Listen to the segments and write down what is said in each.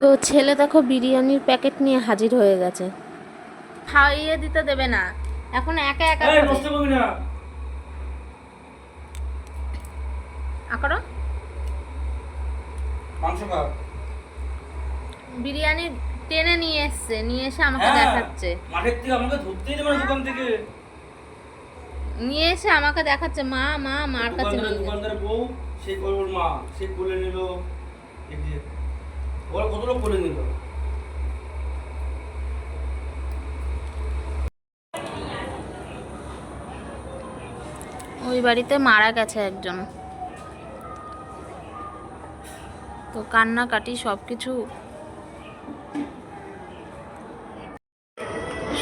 তো ছেলে দেখো বিরিয়ানির প্যাকেট নিয়ে হাজির হয়ে গেছে। খাইয়ে দিতে দেবে না। এখন একা একা এই নষ্ট করবি না। আকরো বিরিয়ানি টেনে নিয়ে এসছে নিয়ে এসে আমাকে হ্যাঁ, দেখাচ্ছে। মাঠের থেকে আমাকে ধরতেই দেবে না দোকান থেকে। নিয়ে এসে আমাকে দেখাচ্ছে মা মা মার কাছে দোকানদার নিয়ে বউ সে ওর মা সে কোলে নিল এই যে ওরা কত লোক কোলে নিল? ওই বাড়িতে মারা গেছে একজন। তো কান্নাকাটি সব কিছু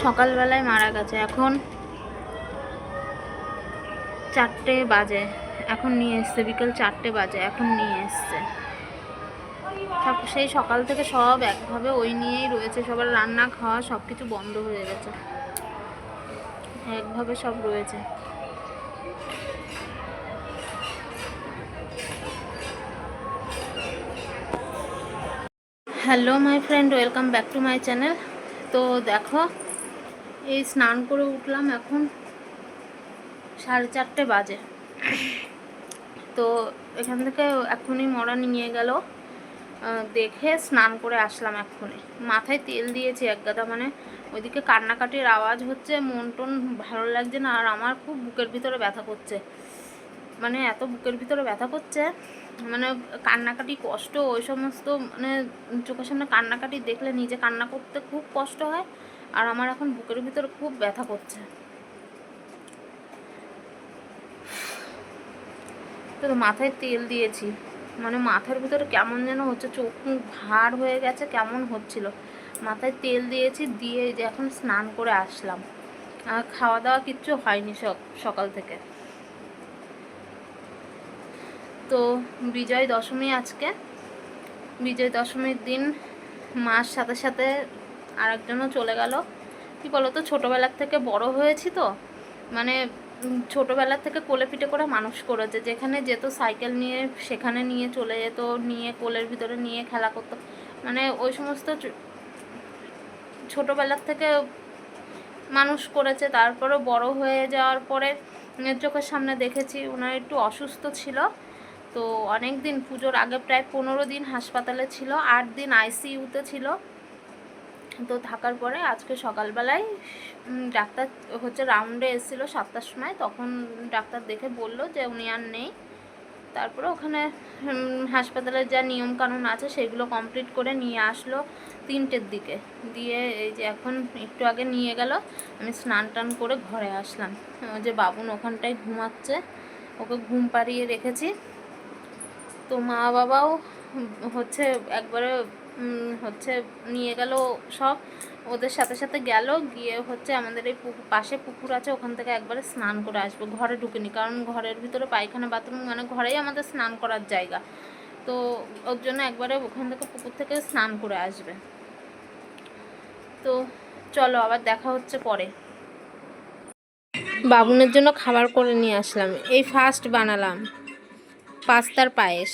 সকালবেলায় মারা গেছে। এখন চারটে বাজে। এখন নিয়ে এসছে, বিকেল চারটে বাজে। এখন নিয়ে এসছে। সেই সকাল থেকে সব একভাবে ওই নিয়েই রয়েছে, সবার রান্না, খাওয়া সব কিছু বন্ধ হয়ে গেছে। একভাবে সব রয়েছে। Hello my friend welcome back to my channel তো দেখো, এই স্নান করে উঠলাম এখন সাড়ে চারটে বাজে। তো এখান থেকে এখনই মরা নিয়ে গেল। দেখে স্নান করে আসলাম এক্ষুনি। মাথায় তেল দিয়েছি এক গাদা মানে ওইদিকে কান্নাকাটির আওয়াজ হচ্ছে, মন টন ভালো লাগছে না, আর আমার খুব বুকের ভিতরে ব্যথা করছে। মানে এত বুকের ভিতরে ব্যথা করছে মানে কান্নাকাটি কষ্ট, ওই সমস্ত মানে চোখের সামনে কান্নাকাটি দেখলে নিজে কান্না করতে খুব কষ্ট হয়, আর আমার এখন বুকের ভিতরে খুব ব্যথা করছে। তো মাথায় তেল দিয়েছি। মানে মাথার ভিতরে কেমন যেন হচ্ছে, চোখ মুখ ভার হয়ে গেছে, কেমন হচ্ছিল। মাথায় তেল দিয়েছি, দিয়ে যে এখন স্নান করে আসলাম। আর খাওয়া দাওয়া কিচ্ছু হয়নি সকাল থেকে। তো বিজয় দশমী আজকে। বিজয় দশমীর দিন মার সাথে সাথে আরেকজনও চলে গেল। কি বলতো, ছোটোবেলার থেকে বড় হয়েছি তো। মানে উম, ছোটোবেলার থেকে কোলে পিঠে করে মানুষ করেছে। যেখানে যেত সাইকেল নিয়ে সেখানে নিয়ে চলে যেত নিয়ে কোলের ভিতরে নিয়ে খেলা করতো। মানে ওই সমস্ত ছোটোবেলার থেকে মানুষ করেছে। তারপরে বড় হয়ে যাওয়ার পরে চোখের সামনে দেখেছি ওনার একটু অসুস্থ ছিল। তো অনেক দিন পুজোর আগে প্রায় পনেরো দিন হাসপাতালে ছিল আট দিন আইসিইউতে ছিল। তো থাকার পরে আজকে সকালবেলায় ডাক্তার হচ্ছে রাউন্ডে এসেছিল সাতটার সময়, তখন ডাক্তার দেখে বলল যে উনি আর নেই। তারপরে ওখানে হাসপাতালের যা নিয়ম কানুন আছে সেগুলো কমপ্লিট করে নিয়ে আসলো তিনটের দিকে। দিয়ে এই যে এখন একটু আগে নিয়ে গেল, আমি স্নান টান করে ঘরে আসলাম। ওই যে বাবুন ওখানটায় ঘুমাচ্ছে, ওকে ঘুম পাড়িয়ে রেখেছি। তো মা বাবাও হচ্ছে একবারে হচ্ছে নিয়ে গেল সব। ওদের সাথে সাথে গেল, গিয়ে হচ্ছে আমাদের এই পাশে পুকুর আছে, ওখান থেকে একবারে স্নান করে আসব। ঘরে ঢুকিনি, কারণ ঘরের ভিতরে পায়খানা বাথরুম মানে ঘরেই আমাদের স্নান করার জায়গা। তো ওর জন্য একবারে ওখান থেকে পুকুর থেকে স্নান করে আসবে। তো চলো, আবার দেখা হচ্ছে পরে। বাবুনের জন্য খাবার করে নিয়ে আসলাম। এই ফার্স্ট বানালাম। পাস্তার পায়েস।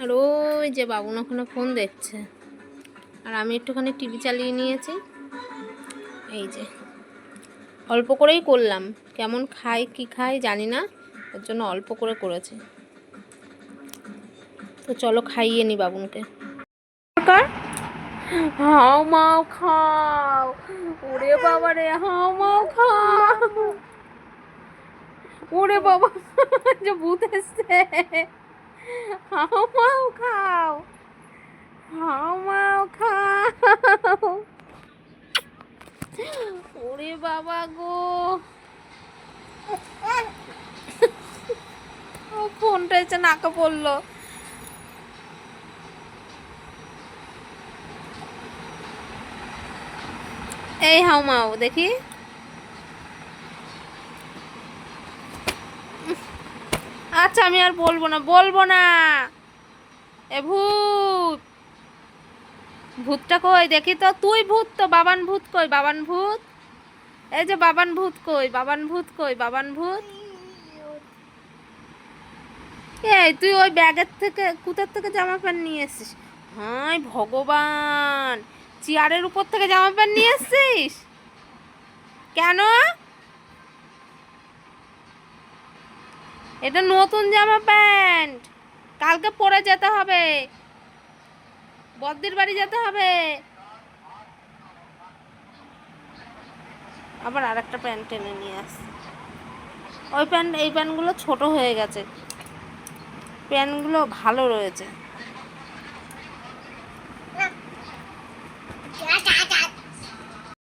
আর ওই যে বাবুন ওখানে ফোন দেখছে। আর আমি একটুখানি টিভি চালিয়ে নিয়েছি। এই যে। অল্প করেই করলাম। কেমন খাই কি খাই জানি না। ওর জন্য অল্প করে করেছি। তো চলো খাইয়ে নি বাবুনকে। হাও মাও খাও। ওরে বাবা রে, হাও মাও খাও। ওরে বাবা, যে ভূত এসছে। হাও মাও খাও হাও মাও খাও ওরে বাবা গো ফোনটা পড়ল। এই হাও মাও দেখি। আচ্ছা আমি আর বলব না বলব না। এ ভূত। ভূতটা কই? দেখি তো, তুই ভূত তো, বাবান ভূত কই? বাবান ভূত? এই যে বাবান ভূত কই? বাবান ভূত কই? বাবান ভূত? এই, তুই ওই ব্যাগের থেকে, কুতার থেকে জামা প্যান্ট নিয়ে এসছিস? হাই ভগবান! চেয়ারের উপর থেকে জামা প্যান্ট নিয়ে এসছিস? কেন? এটা নতুন জামা প্যান্ট। কালকে পরে যেতে হবে। বদ্দির বাড়ি যেতে হবে। আবার আর একটা প্যান্ট টেনে নিয়ে আসছি। ওই প্যান্ট, এই প্যান্টগুলো ছোট হয়ে গেছে। প্যান্টগুলো ভালো রয়েছে।